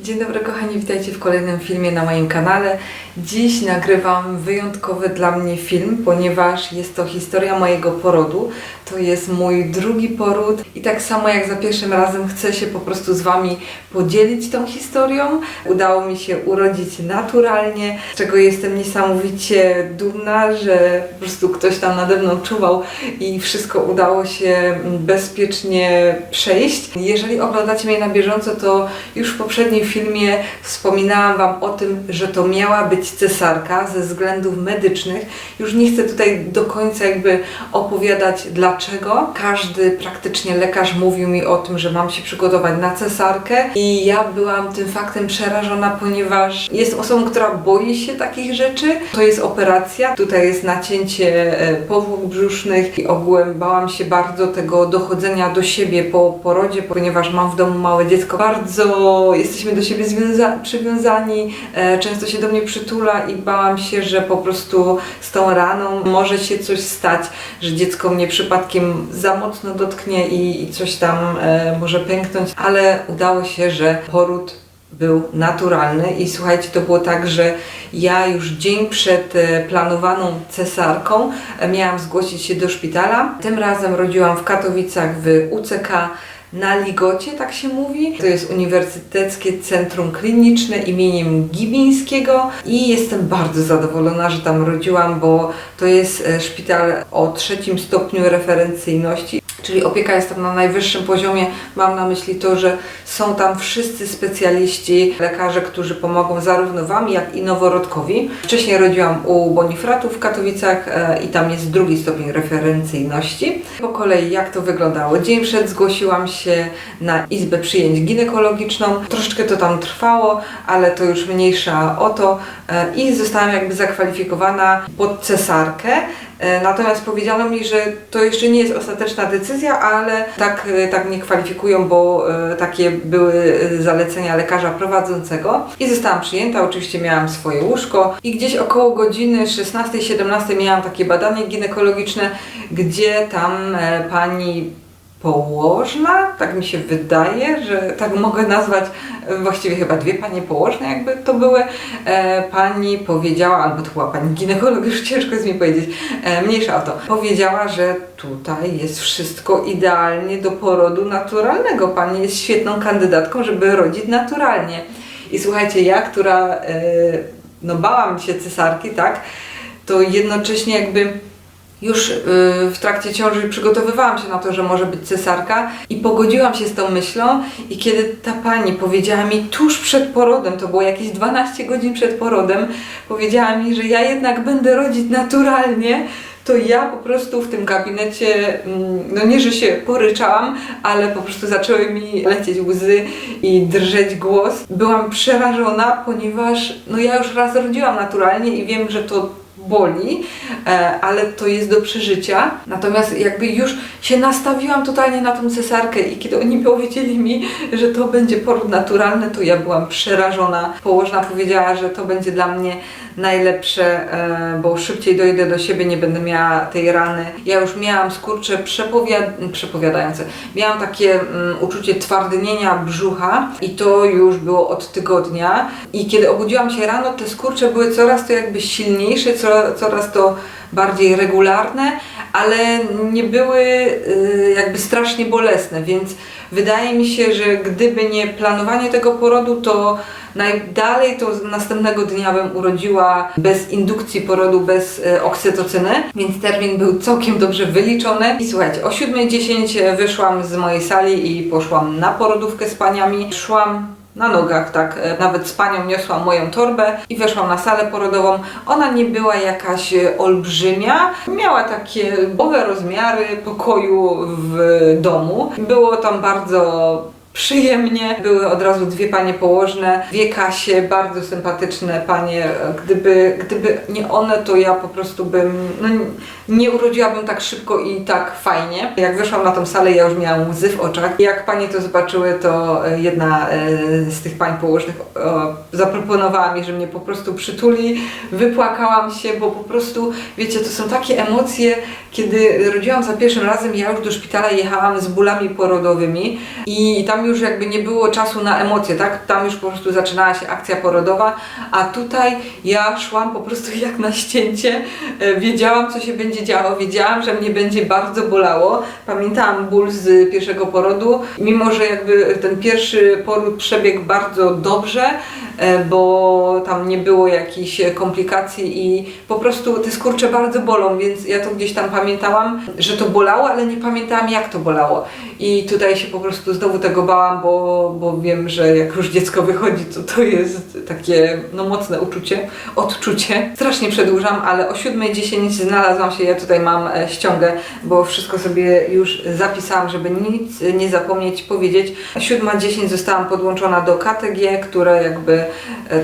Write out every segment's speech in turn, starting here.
Dzień dobry kochani, witajcie w kolejnym filmie na moim kanale. Dziś nagrywam wyjątkowy dla mnie film, ponieważ jest to historia mojego porodu. To jest mój drugi poród i tak samo jak za pierwszym razem chcę się po prostu z Wami podzielić tą historią. Udało mi się urodzić naturalnie, z czego jestem niesamowicie dumna, że po prostu ktoś tam nade mną czuwał i wszystko udało się bezpiecznie przejść. Jeżeli oglądacie mnie na bieżąco, to już w poprzednim filmie wspominałam Wam o tym, że to miała być cesarka ze względów medycznych. Już nie chcę tutaj do końca jakby opowiadać dlaczego. Każdy praktycznie lekarz mówił mi o tym, że mam się przygotować na cesarkę i ja byłam tym faktem przerażona, ponieważ jestem osobą, która boi się takich rzeczy. To jest operacja, tutaj jest nacięcie e, powłok brzusznych i ogółem bałam się bardzo tego dochodzenia do siebie po porodzie, ponieważ mam w domu małe dziecko. Bardzo jesteśmy do siebie przywiązani, e, często się do mnie przytula i bałam się, że po prostu z tą raną może się coś stać, że dziecko mnie przypadkiem za mocno dotknie i, i coś tam e, może pęknąć, ale udało się, że poród był naturalny i słuchajcie, to było tak, że ja już dzień przed e, planowaną cesarką miałam zgłosić się do szpitala. Tym razem rodziłam w Katowicach w UCK na Ligocie, tak się mówi. To jest Uniwersyteckie Centrum Kliniczne imieniem Gibińskiego i jestem bardzo zadowolona, że tam rodziłam, bo to jest e, szpital o trzecim stopniu referencyjności. Czyli opieka jest tam na najwyższym poziomie. Mam na myśli to, że są tam wszyscy specjaliści, lekarze, którzy pomogą zarówno Wam, jak i noworodkowi. Wcześniej rodziłam u Bonifratu w Katowicach e, i tam jest drugi stopień referencyjności. Po kolei jak to wyglądało? Dzień przed zgłosiłam się na izbę przyjęć ginekologiczną. Troszeczkę to tam trwało, ale to już mniejsza o to e, i zostałam jakby zakwalifikowana pod cesarkę. E, Natomiast powiedziano mi, że to jeszcze nie jest ostateczna decyzja, ale tak, e, tak mnie kwalifikują, bo e, takie były zalecenia lekarza prowadzącego. I zostałam przyjęta, oczywiście miałam swoje łóżko i gdzieś około godziny 16-17 miałam takie badanie ginekologiczne, gdzie tam pani położna, tak mi się wydaje, że tak mogę nazwać, właściwie chyba dwie panie położne jakby to były. E, pani powiedziała, albo to była pani ginekolog, już ciężko jest mi powiedzieć, e, mniejsza o to, powiedziała, że tutaj jest wszystko idealnie do porodu naturalnego. Pani jest świetną kandydatką, żeby rodzić naturalnie. I słuchajcie, ja, która e, no bałam się cesarki, tak, to jednocześnie jakby już y, w trakcie ciąży przygotowywałam się na to, że może być cesarka i pogodziłam się z tą myślą i kiedy ta pani powiedziała mi tuż przed porodem, to było jakieś 12 godzin przed porodem, powiedziała mi, że ja jednak będę rodzić naturalnie, to ja po prostu w tym gabinecie, mm, no nie, że się poryczałam, ale po prostu zaczęły mi lecieć łzy i drżeć głos. Byłam przerażona, ponieważ no ja już raz rodziłam naturalnie i wiem, że to boli, e, ale to jest do przeżycia. Natomiast jakby już się nastawiłam totalnie na tą cesarkę i kiedy oni powiedzieli mi, że to będzie poród naturalny, to ja byłam przerażona. Położna powiedziała, że to będzie dla mnie najlepsze, e, bo szybciej dojdę do siebie, nie będę miała tej rany. Ja już miałam skurcze przepowiad- przepowiadające. Miałam takie mm, uczucie twardnienia brzucha i to już było od tygodnia. I kiedy obudziłam się rano, te skurcze były coraz to jakby silniejsze, co- coraz to bardziej regularne, ale nie były y, jakby strasznie bolesne, więc wydaje mi się, że gdyby nie planowanie tego porodu, to najdalej to następnego dnia bym urodziła bez indukcji porodu, bez e, oksytocyny, więc termin był całkiem dobrze wyliczony. I słuchajcie, o 7.10 wyszłam z mojej sali i poszłam na porodówkę z paniami. Szłam na nogach, tak. E, Nawet z panią niosłam moją torbę i weszłam na salę porodową. Ona nie była jakaś e, olbrzymia. Miała takie bowe rozmiary pokoju w domu. Było tam bardzo przyjemnie. Były od razu dwie panie położne, dwie Kasie, bardzo sympatyczne panie. Gdyby, gdyby nie one, to ja po prostu bym, no, nie urodziłabym tak szybko i tak fajnie. Jak wyszłam na tą salę, ja już miałam łzy w oczach. Jak panie to zobaczyły, to e, jedna e, z tych pań położnych zaproponowała mi, że mnie po prostu przytuli. Wypłakałam się, bo po prostu, wiecie, to są takie emocje, kiedy rodziłam za pierwszym razem, ja już do szpitala jechałam z bólami porodowymi i tam już jakby nie było czasu na emocje, tak? Tam już po prostu zaczynała się akcja porodowa, a tutaj ja szłam po prostu jak na ścięcie. E, Wiedziałam, co się będzie działo, wiedziałam, że mnie będzie bardzo bolało. Pamiętałam ból z pierwszego porodu, mimo że jakby ten pierwszy poród przebiegł bardzo dobrze, bo tam nie było jakichś komplikacji i po prostu te skurcze bardzo bolą, więc ja to gdzieś tam pamiętałam, że to bolało, ale nie pamiętałam jak to bolało. I tutaj się po prostu znowu tego bałam, bo, bo wiem, że jak już dziecko wychodzi, to to jest takie no, mocne uczucie, odczucie. Strasznie przedłużam, ale o 7.10 znalazłam się, ja tutaj mam e, ściągę, bo wszystko sobie już zapisałam, żeby nic nie zapomnieć powiedzieć. 7.10 zostałam podłączona do KTG, które jakby e,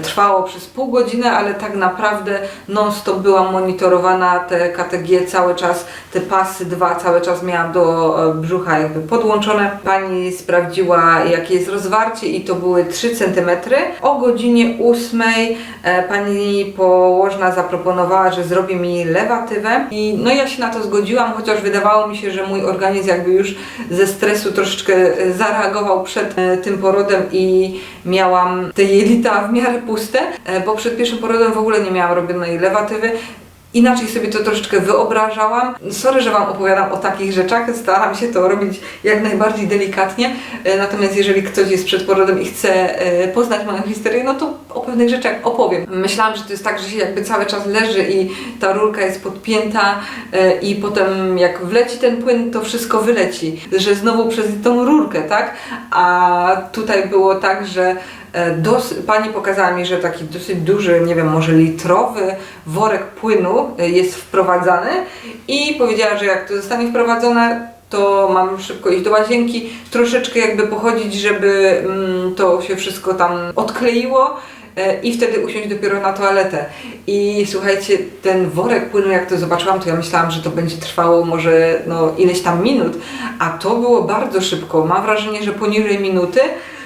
trwało przez pół godziny, ale tak naprawdę non-stop byłam monitorowana, te KTG cały czas, te pasy dwa cały czas miałam do e, brzucha jakby podłączone. Pani sprawdziła jakie jest rozwarcie i to były 3 cm. O godzinie 8 e, pani położna zaproponowała, że zrobi mi lewatywę i no ja się na to zgodziłam, chociaż wydawało mi się, że mój organizm jakby już ze stresu troszeczkę e, zareagował przed e, tym porodem i miałam te jelita w miarę puste, e, bo przed pierwszym porodem w ogóle nie miałam robionej lewatywy. Inaczej sobie to troszeczkę wyobrażałam. Sorry, że Wam opowiadam o takich rzeczach. Staram się to robić jak najbardziej delikatnie. E, Natomiast jeżeli ktoś jest przed porodem i chce e, poznać moją historię, no to o pewnych rzeczach opowiem. Myślałam, że to jest tak, że się jakby cały czas leży i ta rurka jest podpięta i potem jak wleci ten płyn, to wszystko wyleci. Że znowu przez tą rurkę, tak? A tutaj było tak, że Dos, pani pokazała mi, że taki dosyć duży, nie wiem, może litrowy worek płynu e, jest wprowadzany i powiedziała, że jak to zostanie wprowadzone, to mam szybko iść do łazienki, troszeczkę jakby pochodzić, żeby mm, to się wszystko tam odkleiło e, i wtedy usiąść dopiero na toaletę. I słuchajcie, ten worek płynu, jak to zobaczyłam, to ja myślałam, że to będzie trwało może no, ileś tam minut, a to było bardzo szybko. Mam wrażenie, że poniżej minuty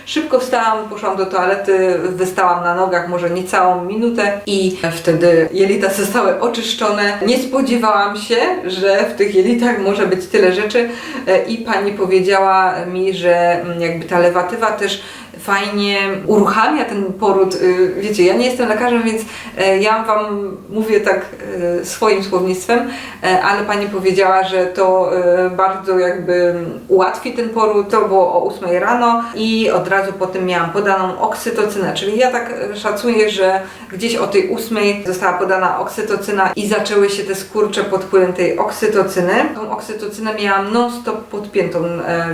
Szybko wstałam, poszłam do toalety, wystałam na nogach może niecałą minutę i wtedy jelita zostały oczyszczone. Nie spodziewałam się, że w tych jelitach może być tyle rzeczy E, i pani powiedziała mi, że mm, jakby ta lewatywa też fajnie uruchamia ten poród. Y, Wiecie, ja nie jestem lekarzem, więc e, ja Wam mówię tak e, swoim słownictwem, e, ale Pani powiedziała, że to bardzo jakby ułatwi ten poród. To było o 8 rano i od razu po tym miałam podaną oksytocynę, czyli ja tak szacuję, że gdzieś o tej 8 została podana oksytocyna i zaczęły się te skurcze pod wpływem tej oksytocyny. Tą oksytocynę miałam non-stop podpiętą,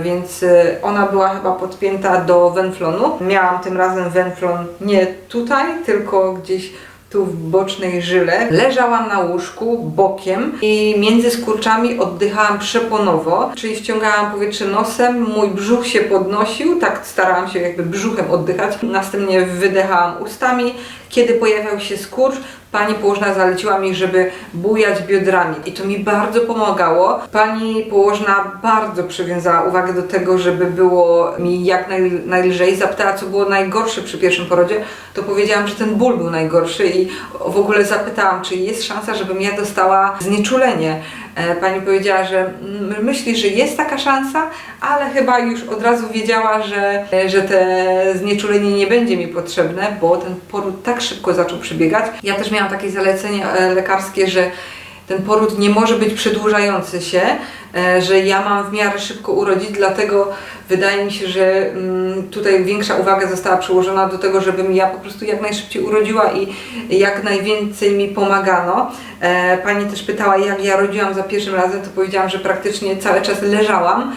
więc ona była chyba podpięta do wenflonu. Miałam tym razem wenflon nie tutaj, tylko gdzieś tu w bocznej żyle. Leżałam na łóżku bokiem i między skurczami oddychałam przeponowo, czyli wciągałam powietrze nosem, mój brzuch się podnosił, tak starałam się jakby brzuchem oddychać. Następnie wydechałam ustami. Kiedy pojawiał się skurcz, pani położna zaleciła mi, żeby bujać biodrami i to mi bardzo pomagało. Pani położna bardzo przywiązała uwagę do tego, żeby było mi jak naj, najlżej. Zapytała, co było najgorsze przy pierwszym porodzie, to powiedziałam, że ten ból był najgorszy i w ogóle zapytałam, czy jest szansa, żebym ja dostała znieczulenie. E, Pani powiedziała, że myśli, że jest taka szansa, ale chyba już od razu wiedziała, że, e, że te znieczulenie nie będzie mi potrzebne, bo ten poród tak szybko zaczął przebiegać. Ja też miałam takie zalecenie e, lekarskie, że ten poród nie może być przedłużający się, e, że ja mam w miarę szybko urodzić, dlatego wydaje mi się, że mm, tutaj większa uwaga została przyłożona do tego, żebym ja po prostu jak najszybciej urodziła i jak najwięcej mi pomagano. E, Pani też pytała, jak ja rodziłam za pierwszym razem, to powiedziałam, że praktycznie cały czas leżałam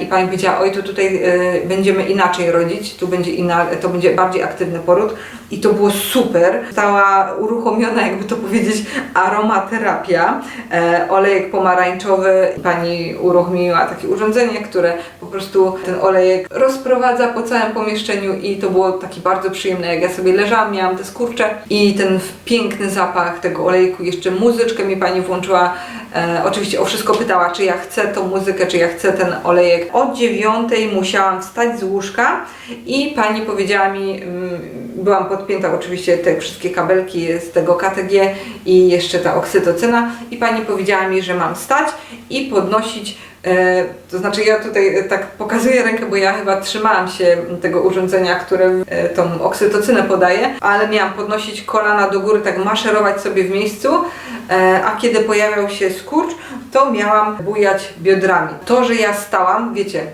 i Pani powiedziała, oj, to tutaj e, będziemy inaczej rodzić, tu będzie inna, to będzie bardziej aktywny poród i to było super. Została uruchomiona, jakby to powiedzieć, aromaterapia, e, olejek pomarańczowy. Pani uruchomiła takie urządzenie, które po prostu ten olejek rozprowadza po całym pomieszczeniu i to było takie bardzo przyjemne, jak ja sobie leżałam, miałam te skurcze i ten piękny zapach tego olejku, jeszcze muzyczkę mi Pani włączyła, e, oczywiście o wszystko pytała, czy ja chcę tą muzykę, czy ja chcę ten olejek. Od dziewiątej musiałam wstać z łóżka i Pani powiedziała mi, mm, byłam podpięta oczywiście te wszystkie kabelki z tego KTG i jeszcze ta oksytocyna i Pani powiedziała mi, że mam stać i podnosić to znaczy ja tutaj e, tak pokazuję rękę, bo ja chyba trzymałam się tego urządzenia, które e, tą oksytocynę podaje, ale miałam podnosić kolana do góry, tak maszerować sobie w miejscu, e, a kiedy pojawiał się skurcz, to miałam bujać biodrami. To, że ja stałam, wiecie,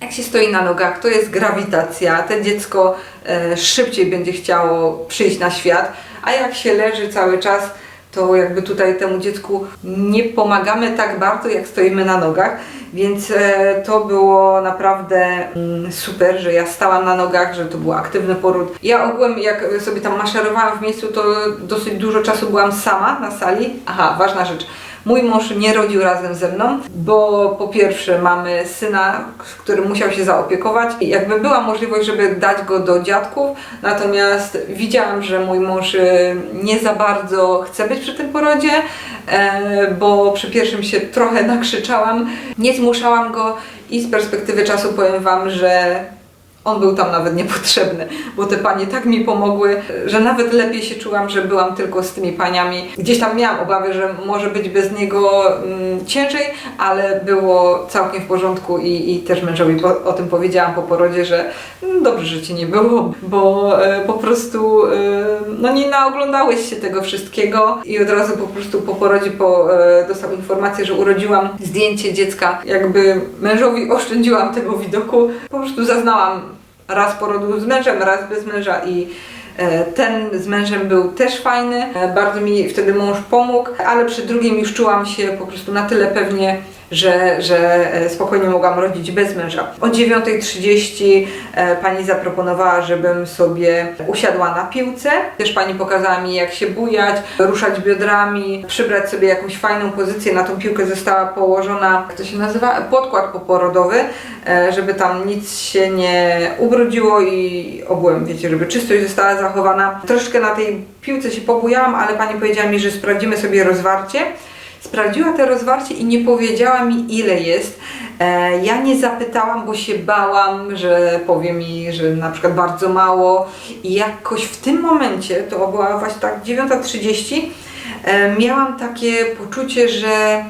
jak się stoi na nogach, to jest grawitacja, te dziecko e, szybciej będzie chciało przyjść na świat, a jak się leży cały czas, to jakby tutaj temu dziecku nie pomagamy tak bardzo, jak stoimy na nogach, więc e, to było naprawdę mm, super, że ja stałam na nogach, że to był aktywny poród. Ja ogółem, jak sobie tam maszerowałam w miejscu, to dosyć dużo czasu byłam sama na sali. Aha, ważna rzecz. Mój mąż nie rodził razem ze mną, bo po pierwsze mamy syna, który musiał się zaopiekować. Jakby była możliwość, żeby dać go do dziadków, natomiast widziałam, że mój mąż y, nie za bardzo chce być przy tym porodzie, e, bo przy pierwszym się trochę nakrzyczałam, nie zmuszałam go i z perspektywy czasu powiem Wam, że on był tam nawet niepotrzebny, bo te panie tak mi pomogły, że nawet lepiej się czułam, że byłam tylko z tymi paniami. Gdzieś tam miałam obawy, że może być bez niego mm, ciężej, ale było całkiem w porządku i, i też mężowi po, o tym powiedziałam po porodzie, że mm, dobrze, że cię nie było, bo e, po prostu e, no nie naoglądałeś się tego wszystkiego i od razu po prostu po porodzie po, e, dostał informację, że urodziłam zdjęcie dziecka, jakby mężowi oszczędziłam tego widoku, po prostu zaznałam raz porodu z mężem, raz bez męża i e, ten z mężem był też fajny, e, bardzo mi wtedy mąż pomógł, ale przy drugim już czułam się po prostu na tyle pewnie, że, że e, spokojnie mogłam rodzić bez męża. O 9.30 e, pani zaproponowała, żebym sobie usiadła na piłce. Też pani pokazała mi, jak się bujać, ruszać biodrami, przybrać sobie jakąś fajną pozycję. Na tą piłkę została położona, jak to się nazywa, podkład poporodowy, e, żeby tam nic się nie ubrudziło i ogółem, wiecie, żeby czystość została zachowana. Troszkę na tej piłce się pobujałam, ale pani powiedziała mi, że sprawdzimy sobie rozwarcie. Sprawdziła te rozwarcie i nie powiedziała mi ile jest. E, ja nie zapytałam, bo się bałam, że powie mi, że na przykład bardzo mało. I jakoś w tym momencie, to była właśnie tak 9.30, e, miałam takie poczucie, że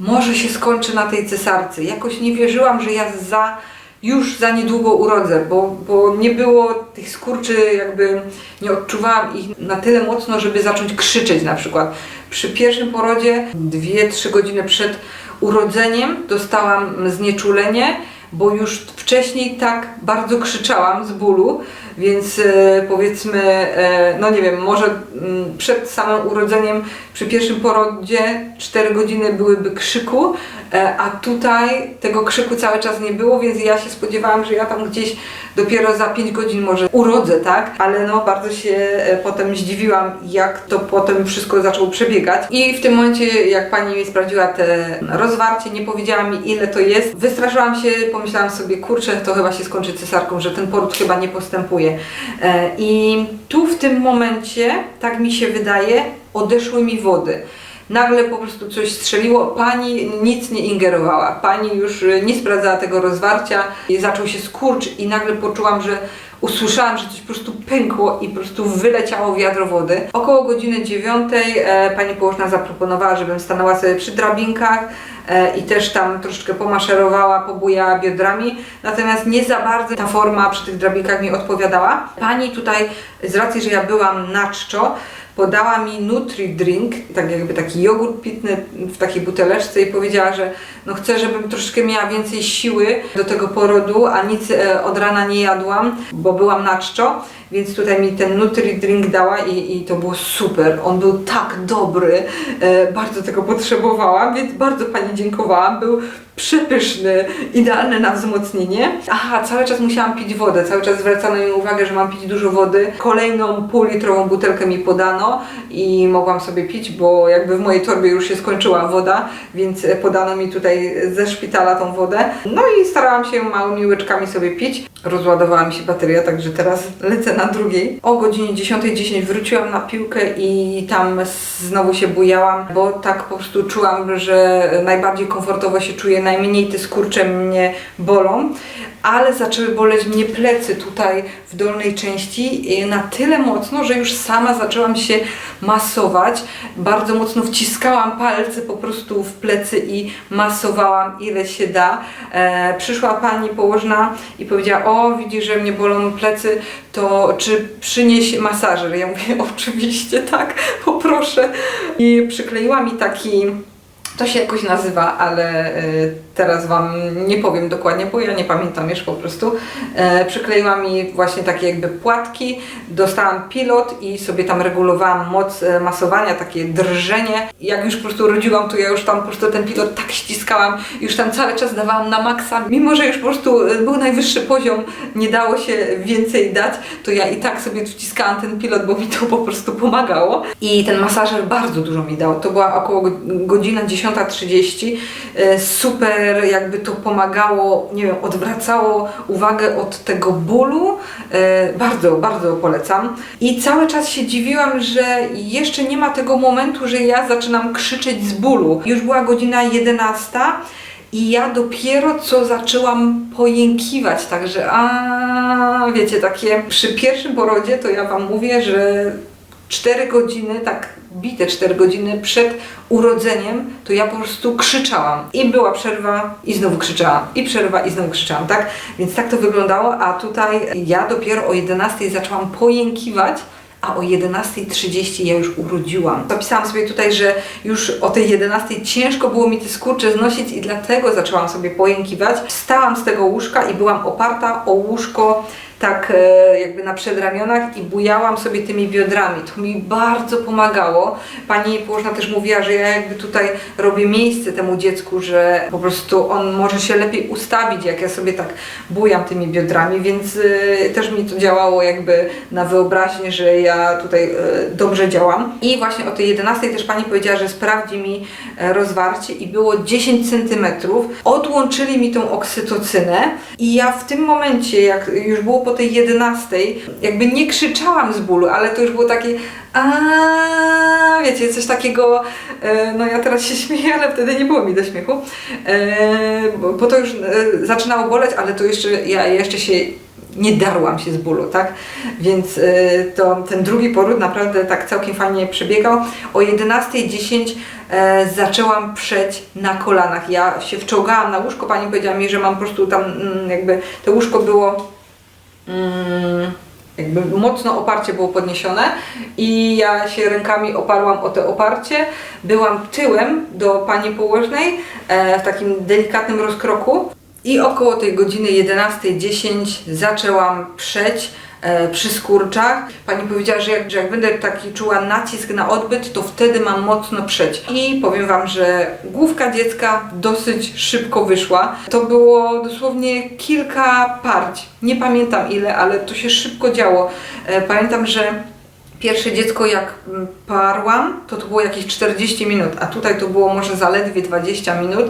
może się skończy na tej cesarce. Jakoś nie wierzyłam, że ja za już za niedługo urodzę, bo, bo nie było tych skurczy, jakby nie odczuwałam ich na tyle mocno, żeby zacząć krzyczeć na przykład. Przy pierwszym porodzie, 2-3 godziny przed urodzeniem, dostałam znieczulenie, bo już wcześniej tak bardzo krzyczałam z bólu, więc e, powiedzmy, e, no nie wiem, może mm, przed samym urodzeniem, przy pierwszym porodzie 4 godziny byłyby krzyku, e, a tutaj tego krzyku cały czas nie było, więc ja się spodziewałam, że ja tam gdzieś dopiero za 5 godzin może urodzę, tak? Ale no bardzo się potem zdziwiłam, jak to potem wszystko zaczęło przebiegać. I w tym momencie, jak pani mi sprawdziła te rozwarcie, nie powiedziała mi ile to jest, wystraszyłam się, pomyślałam sobie, kurczę, to chyba się skończy cesarką, że ten poród chyba nie postępuje. E, I tu w tym momencie, tak mi się wydaje, odeszły mi wody. Nagle po prostu coś strzeliło, pani nic nie ingerowała, pani już y, nie sprawdzała tego rozwarcia, zaczął się skurcz i nagle poczułam, że usłyszałam, że coś po prostu pękło i po prostu wyleciało wiadro wody. Około godziny dziewiątej e, pani położna zaproponowała, żebym stanęła sobie przy drabinkach. e, i też tam troszeczkę pomaszerowała, pobujała biodrami, natomiast nie za bardzo ta forma przy tych drabinkach mi odpowiadała. Pani tutaj, z racji, że ja byłam na czczo, podała mi Nutri Drink, tak jakby taki jogurt pitny w takiej buteleczce i powiedziała, że no chcę, żebym troszkę miała więcej siły do tego porodu, a nic e, od rana nie jadłam, bo byłam na czczo, więc tutaj mi ten Nutri Drink dała i, i to było super. On był tak dobry, e, bardzo tego potrzebowałam, więc bardzo Pani dziękowałam. Był przepyszny, idealny na wzmocnienie. Aha, cały czas musiałam pić wodę, cały czas zwracano mi uwagę, że mam pić dużo wody. Kolejną półlitrową butelkę mi podano i mogłam sobie pić, bo jakby w mojej torbie już się skończyła woda, więc podano mi tutaj ze szpitala tą wodę. No i starałam się małymi łyczkami sobie pić. Rozładowała mi się bateria, także teraz lecę na drugiej. O godzinie 10.10 wróciłam na piłkę i tam znowu się bujałam, bo tak po prostu czułam, że najbardziej komfortowo się czuję, najmniej te skurcze mnie bolą, ale zaczęły boleć mnie plecy tutaj w dolnej części na tyle mocno, że już sama zaczęłam się masować. Bardzo mocno wciskałam palce po prostu w plecy i masowałam masowałam ile się da. E, przyszła pani położna i powiedziała, o widzisz, że mnie bolą plecy, to czy przynieś masażer? Ja mówię, oczywiście tak, poproszę. I przykleiła mi taki to się jakoś nazywa, ale e, teraz Wam nie powiem dokładnie, bo ja nie pamiętam już po prostu. E, Przykleiła mi właśnie takie jakby płatki, dostałam pilot i sobie tam regulowałam moc e, masowania, takie drżenie. Jak już po prostu rodziłam, to ja już tam po prostu ten pilot tak ściskałam, już tam cały czas dawałam na maksa. Mimo, że już po prostu e, był najwyższy poziom, nie dało się więcej dać, to ja i tak sobie wciskałam ten pilot, bo mi to po prostu pomagało. I ten masażer bardzo dużo mi dał. To była około go- godzina 10.30. E, Super jakby to pomagało, nie wiem, odwracało uwagę od tego bólu. E, Bardzo, bardzo polecam. I cały czas się dziwiłam, że jeszcze nie ma tego momentu, że ja zaczynam krzyczeć z bólu. Już była godzina 11. I ja dopiero co zaczęłam pojękiwać, także a wiecie, takie przy pierwszym porodzie to ja Wam mówię, że 4 godziny, tak bite 4 godziny przed urodzeniem, to ja po prostu krzyczałam. I była przerwa, i znowu krzyczałam. I przerwa, i znowu krzyczałam, tak? Więc tak to wyglądało, a tutaj ja dopiero o 11 zaczęłam pojękiwać, a o 11.30 ja już urodziłam. Zapisałam sobie tutaj, że już o tej 11.00 ciężko było mi te skurcze znosić i dlatego zaczęłam sobie pojękiwać. Wstałam z tego łóżka i byłam oparta o łóżko tak e, jakby na przedramionach i bujałam sobie tymi biodrami. To mi bardzo pomagało. Pani położna też mówiła, że ja jakby tutaj robię miejsce temu dziecku, że po prostu on może się lepiej ustawić, jak ja sobie tak bujam tymi biodrami, więc e, też mi to działało jakby na wyobraźnię, że ja tutaj e, dobrze działam. I właśnie o tej 11 też pani powiedziała, że sprawdzi mi rozwarcie i było 10 cm. Odłączyli mi tą oksytocynę i ja w tym momencie, jak już było po tej 11, jakby nie krzyczałam z bólu, ale to już było takie a wiecie, coś takiego, e, no ja teraz się śmieję, ale wtedy nie było mi do śmiechu, e, bo, to już e, zaczynało boleć, ale to jeszcze, ja jeszcze się nie darłam się z bólu, tak? Więc to ten drugi poród naprawdę tak całkiem fajnie przebiegał. O 11.10 e, zaczęłam przeć na kolanach. Ja się wczołgałam na łóżko, pani powiedziała mi, że mam po prostu tam mm, jakby to łóżko było jakby mocno oparcie było podniesione i ja się rękami oparłam o to oparcie. Byłam tyłem do pani położnej e, w takim delikatnym rozkroku i około tej godziny 11.10 zaczęłam przeć przy skurczach. Pani powiedziała, że jak, że jak będę taki czuła nacisk na odbyt, to wtedy mam mocno przeć. I powiem Wam, że główka dziecka dosyć szybko wyszła. To było dosłownie kilka parć. Nie pamiętam ile, ale to się szybko działo. E, Pamiętam, że Pierwsze dziecko jak mm, parłam, to to było jakieś 40 minut, a tutaj to było może zaledwie 20 minut,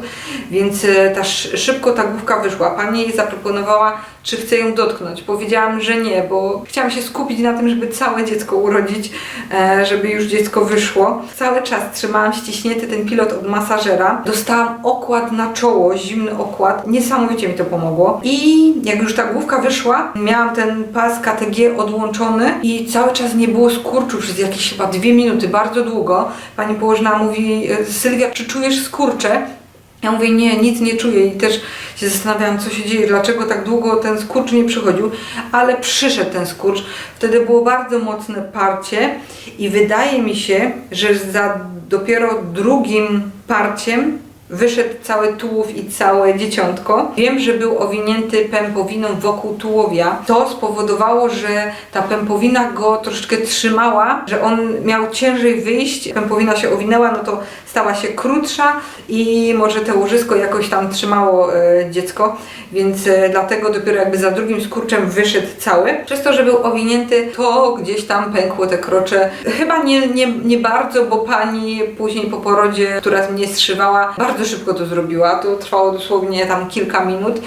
więc e, ta sz- szybko ta główka wyszła. Pani jej zaproponowała, czy chcę ją dotknąć. Powiedziałam, że nie, bo chciałam się skupić na tym, żeby całe dziecko urodzić, e, żeby już dziecko wyszło. Cały czas trzymałam ściśnięty ten pilot od masażera. Dostałam okład na czoło, zimny okład. Niesamowicie mi to pomogło. I jak już ta główka wyszła, miałam ten pas KTG odłączony i cały czas nie było skurczu przez jakieś chyba dwie minuty, bardzo długo. Pani położna mówi, e, Sylwia, czy czujesz skurcze? Ja mówię, nie, nic nie czuję i też się zastanawiałam, co się dzieje, dlaczego tak długo ten skurcz nie przychodził, ale przyszedł ten skurcz. Wtedy było bardzo mocne parcie i wydaje mi się, że za dopiero drugim parciem wyszedł cały tułów i całe dzieciątko. Wiem, że był owinięty pępowiną wokół tułowia. To spowodowało, że ta pępowina go troszeczkę trzymała, że on miał ciężej wyjść. Pępowina się owinęła, no to stała się krótsza i może to łożysko jakoś tam trzymało e, dziecko, więc e, dlatego dopiero jakby za drugim skurczem wyszedł cały. Przez to, że był owinięty, to gdzieś tam pękło te krocze. Chyba nie, nie, nie bardzo, bo pani później po porodzie, która mnie zszywała, bardzo szybko to zrobiła. To trwało dosłownie tam kilka minut.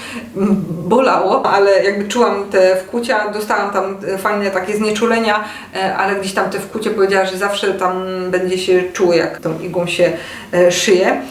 Bolało, ale jakby czułam te wkłucia, dostałam tam e, fajne takie znieczulenia, e, ale gdzieś tam te wkłucie powiedziała, że zawsze tam będzie się czuło, jak tą igłą się e, szyje.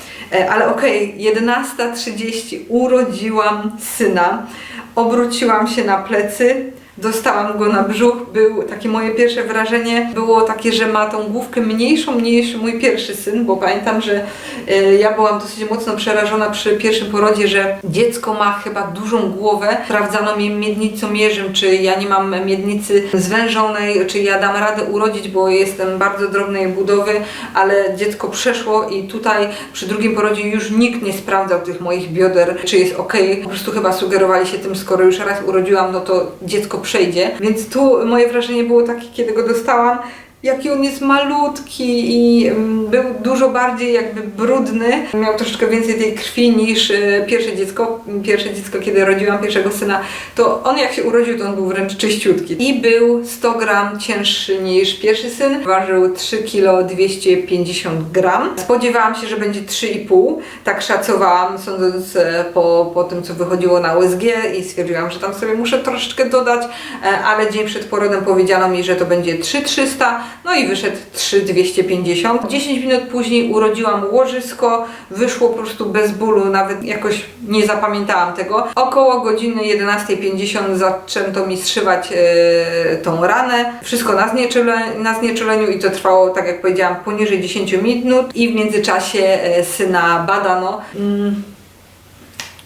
Ale okej, 11.30 urodziłam syna, obróciłam się na plecy, dostałam go na brzuch, był takie moje pierwsze wrażenie, było takie, że ma tą główkę mniejszą niż mój pierwszy syn, bo pamiętam, że e, ja byłam dosyć mocno przerażona przy pierwszym porodzie, że dziecko ma chyba dużą głowę. Sprawdzano mnie miednicomierzem, czy ja nie mam miednicy zwężonej, czy ja dam radę urodzić, bo jestem bardzo drobnej budowy, ale dziecko przeszło i tutaj przy drugim porodzie już nikt nie sprawdzał tych moich bioder, czy jest ok. Po prostu chyba sugerowali się tym, skoro już raz urodziłam, no to dziecko przejdzie. Więc tu moje wrażenie było takie, kiedy go dostałam, jaki on jest malutki i mm, był dużo bardziej jakby brudny. Miał troszeczkę więcej tej krwi niż e, pierwsze dziecko. Pierwsze dziecko, kiedy rodziłam pierwszego syna, to on jak się urodził, to on był wręcz czyściutki. I był 100 gram cięższy niż pierwszy syn. Ważył 3 kg 250 gram. Spodziewałam się, że będzie 3,5. Tak szacowałam, sądząc e, po, po tym, co wychodziło na USG i stwierdziłam, że tam sobie muszę troszeczkę dodać, e, ale dzień przed porodem powiedziano mi, że to będzie 3300, no i wyszedł 3250. 10 minut później urodziłam łożysko, wyszło po prostu bez bólu, nawet jakoś nie zapamiętałam tego. Około godziny 11.50 zaczęto mi zszywać e, tą ranę. Wszystko na, znieczule, na znieczuleniu i to trwało, tak jak powiedziałam, poniżej 10 minut i w międzyczasie e, syna badano. Mm.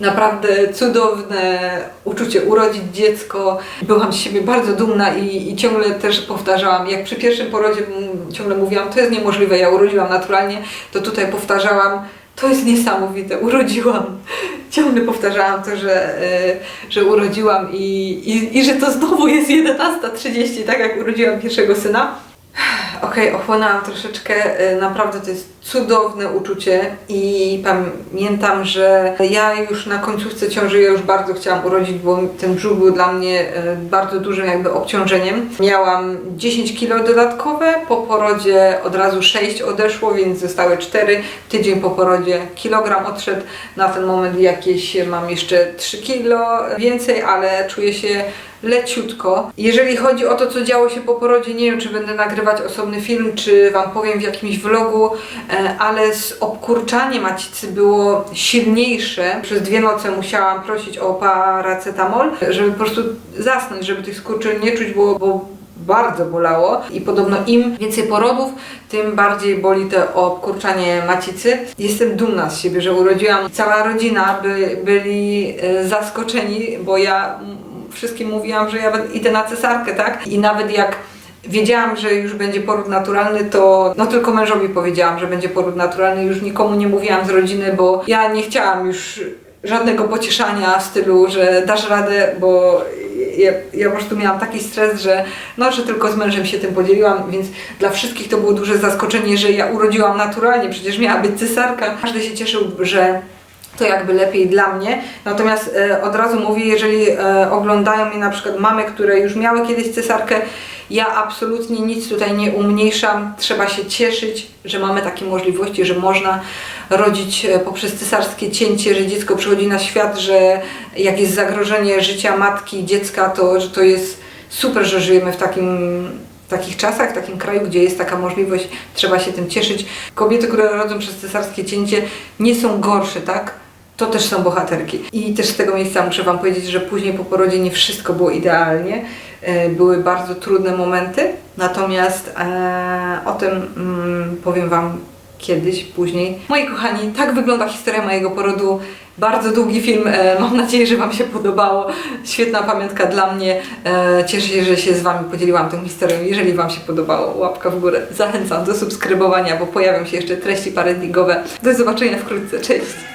Naprawdę cudowne uczucie urodzić dziecko. Byłam z siebie bardzo dumna i, i ciągle też powtarzałam, jak przy pierwszym porodzie ciągle mówiłam, to jest niemożliwe, ja urodziłam naturalnie, to tutaj powtarzałam, to jest niesamowite, urodziłam. Ciągle powtarzałam to, że, y, że urodziłam i, i, i że to znowu jest 11.30, tak jak urodziłam pierwszego syna. Okej, ochłonęłam troszeczkę. Y, Naprawdę to jest cudowne uczucie i pamiętam, że ja już na końcówce ciąży ja już bardzo chciałam urodzić, bo ten brzuch był dla mnie y, bardzo dużym jakby obciążeniem. Miałam 10 kg dodatkowe, po porodzie od razu 6 odeszło, więc zostały 4. Tydzień po porodzie kilogram odszedł. Na ten moment jakieś mam jeszcze 3 kg więcej, ale czuję się leciutko. Jeżeli chodzi o to, co działo się po porodzie, nie wiem, czy będę nagrywać osobny film, czy Wam powiem w jakimś vlogu, e, ale z obkurczanie macicy było silniejsze. Przez dwie noce musiałam prosić o paracetamol, żeby po prostu zasnąć, żeby tych skurczy nie czuć było, bo bardzo bolało i podobno im więcej porodów, tym bardziej boli to obkurczanie macicy. Jestem dumna z siebie, że urodziłam. Cała rodzina by, byli e, zaskoczeni, bo ja wszystkim mówiłam, że ja idę na cesarkę, tak? I nawet jak wiedziałam, że już będzie poród naturalny, to no tylko mężowi powiedziałam, że będzie poród naturalny, już nikomu nie mówiłam z rodziny, bo ja nie chciałam już żadnego pocieszania w stylu, że dasz radę, bo ja, ja po prostu miałam taki stres, że no, że tylko z mężem się tym podzieliłam, więc dla wszystkich to było duże zaskoczenie, że ja urodziłam naturalnie, przecież miała być cesarka. Każdy się cieszył, że to jakby lepiej dla mnie. Natomiast e, od razu mówię, jeżeli e, oglądają mnie na przykład mamy, które już miały kiedyś cesarkę, ja absolutnie nic tutaj nie umniejszam. Trzeba się cieszyć, że mamy takie możliwości, że można rodzić e, poprzez cesarskie cięcie, że dziecko przychodzi na świat, że jak jest zagrożenie życia matki dziecka, to że to jest super, że żyjemy w takim takich czasach, w takim kraju, gdzie jest taka możliwość, trzeba się tym cieszyć. Kobiety, które rodzą przez cesarskie cięcie, nie są gorsze, tak? To też są bohaterki. I też z tego miejsca muszę Wam powiedzieć, że później po porodzie nie wszystko było idealnie. E, Były bardzo trudne momenty, natomiast e, o tym mm, powiem Wam kiedyś, później. Moi kochani, tak wygląda historia mojego porodu. Bardzo długi film, e, mam nadzieję, że Wam się podobało. Świetna pamiątka dla mnie. Cieszę się, że się z Wami podzieliłam tą historią. Jeżeli Wam się podobało, łapka w górę. Zachęcam do subskrybowania, bo pojawią się jeszcze treści parendingowe. Do zobaczenia wkrótce. Cześć!